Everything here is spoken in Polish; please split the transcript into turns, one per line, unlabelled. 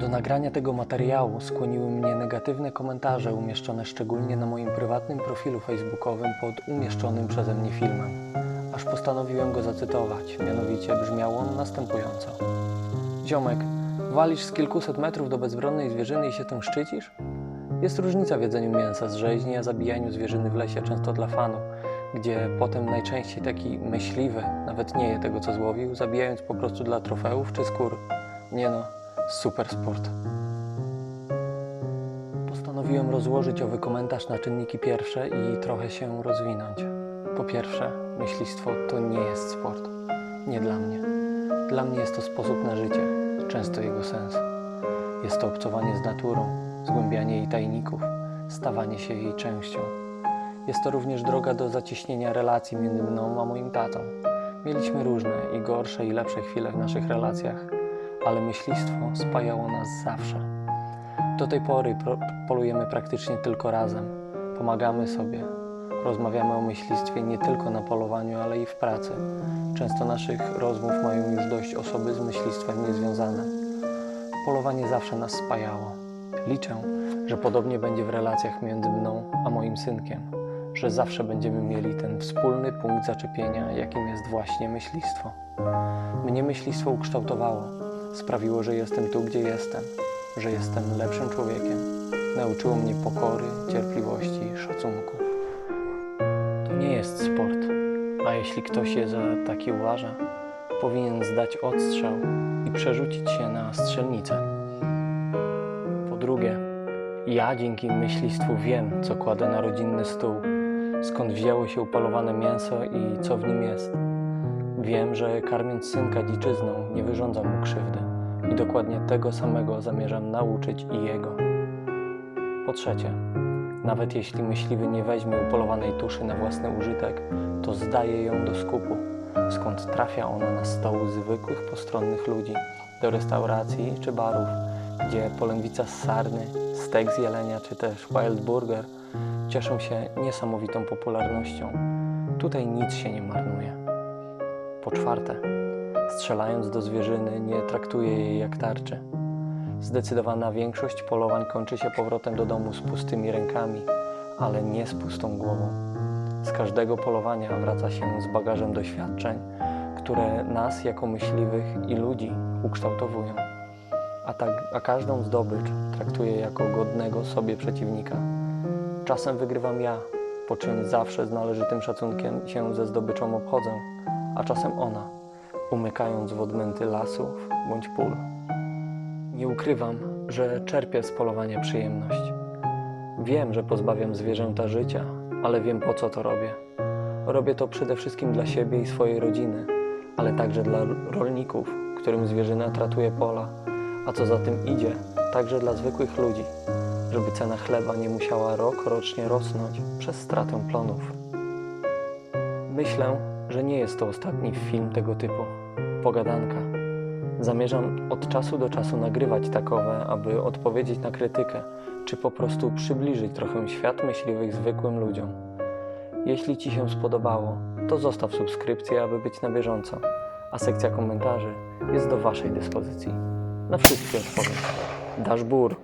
Do nagrania tego materiału skłoniły mnie negatywne komentarze umieszczone szczególnie na moim prywatnym profilu facebookowym pod umieszczonym przeze mnie filmem. Aż postanowiłem go zacytować, mianowicie brzmiał on następująco. Ziomek, walisz z kilkuset metrów do bezbronnej zwierzyny i się tym szczycisz? Jest różnica w jedzeniu mięsa z rzeźni, a zabijaniu zwierzyny w lesie często dla fanu, gdzie potem najczęściej taki myśliwy nawet nie je tego, co złowił, zabijając po prostu dla trofeów czy skór. Nie no, super sport. Postanowiłem rozłożyć owy komentarz na czynniki pierwsze i trochę się rozwinąć. Po pierwsze, myślistwo to nie jest sport. Nie dla mnie. Dla mnie jest to sposób na życie, często jego sens. Jest to obcowanie z naturą, zgłębianie jej tajników, stawanie się jej częścią. Jest to również droga do zacieśnienia relacji między mną a moim tatą. Mieliśmy różne i gorsze i lepsze chwile w naszych relacjach, ale myślistwo spajało nas zawsze. Do tej pory polujemy praktycznie tylko razem. Pomagamy sobie. Rozmawiamy o myślistwie nie tylko na polowaniu, ale i w pracy. Często naszych rozmów mają już dość osoby z myślistwem niezwiązane. Polowanie zawsze nas spajało. Liczę, że podobnie będzie w relacjach między mną a moim synkiem, że zawsze będziemy mieli ten wspólny punkt zaczepienia, jakim jest właśnie myślistwo. Mnie myślistwo ukształtowało, sprawiło, że jestem tu, gdzie jestem, że jestem lepszym człowiekiem. Nauczyło mnie pokory, cierpliwości, szacunku. To nie jest sport, a jeśli ktoś je za taki uważa, powinien zdać odstrzał i przerzucić się na strzelnicę. Po drugie, ja dzięki myślistwu wiem, co kładę na rodzinny stół, skąd wzięło się upalowane mięso i co w nim jest. Wiem, że karmiąc synka dziczyzną nie wyrządzam mu krzywdy i dokładnie tego samego zamierzam nauczyć i jego. Po trzecie, nawet jeśli myśliwy nie weźmie upolowanej tuszy na własny użytek, to zdaje ją do skupu, skąd trafia ona na stoły zwykłych postronnych ludzi, do restauracji czy barów, gdzie polędwica z sarny, stek z jelenia czy też wild burger cieszą się niesamowitą popularnością. Tutaj nic się nie marnuje. Po czwarte, strzelając do zwierzyny nie traktuje jej jak tarczy. Zdecydowana większość polowań kończy się powrotem do domu z pustymi rękami, ale nie z pustą głową. Z każdego polowania wraca się z bagażem doświadczeń, które nas jako myśliwych i ludzi ukształtowują, a, tak, a każdą zdobycz traktuje jako godnego sobie przeciwnika. Czasem wygrywam ja, po czym zawsze z należytym szacunkiem się ze zdobyczą obchodzę, a czasem ona, umykając w odmęty lasów bądź pól. Nie ukrywam, że czerpię z polowania przyjemność. Wiem, że pozbawiam zwierzęta życia, ale wiem po co to robię. Robię to przede wszystkim dla siebie i swojej rodziny, ale także dla rolników, którym zwierzyna tratuje pola, a co za tym idzie, także dla zwykłych ludzi, żeby cena chleba nie musiała rok rocznie rosnąć przez stratę plonów. Myślę, że nie jest to ostatni film tego typu. Pogadanka. Zamierzam od czasu do czasu nagrywać takowe, aby odpowiedzieć na krytykę, czy po prostu przybliżyć trochę świat myśliwych zwykłym ludziom. Jeśli Ci się spodobało, to zostaw subskrypcję, aby być na bieżąco, a sekcja komentarzy jest do Waszej dyspozycji. Na wszystkie odpowiem. Dasz bór.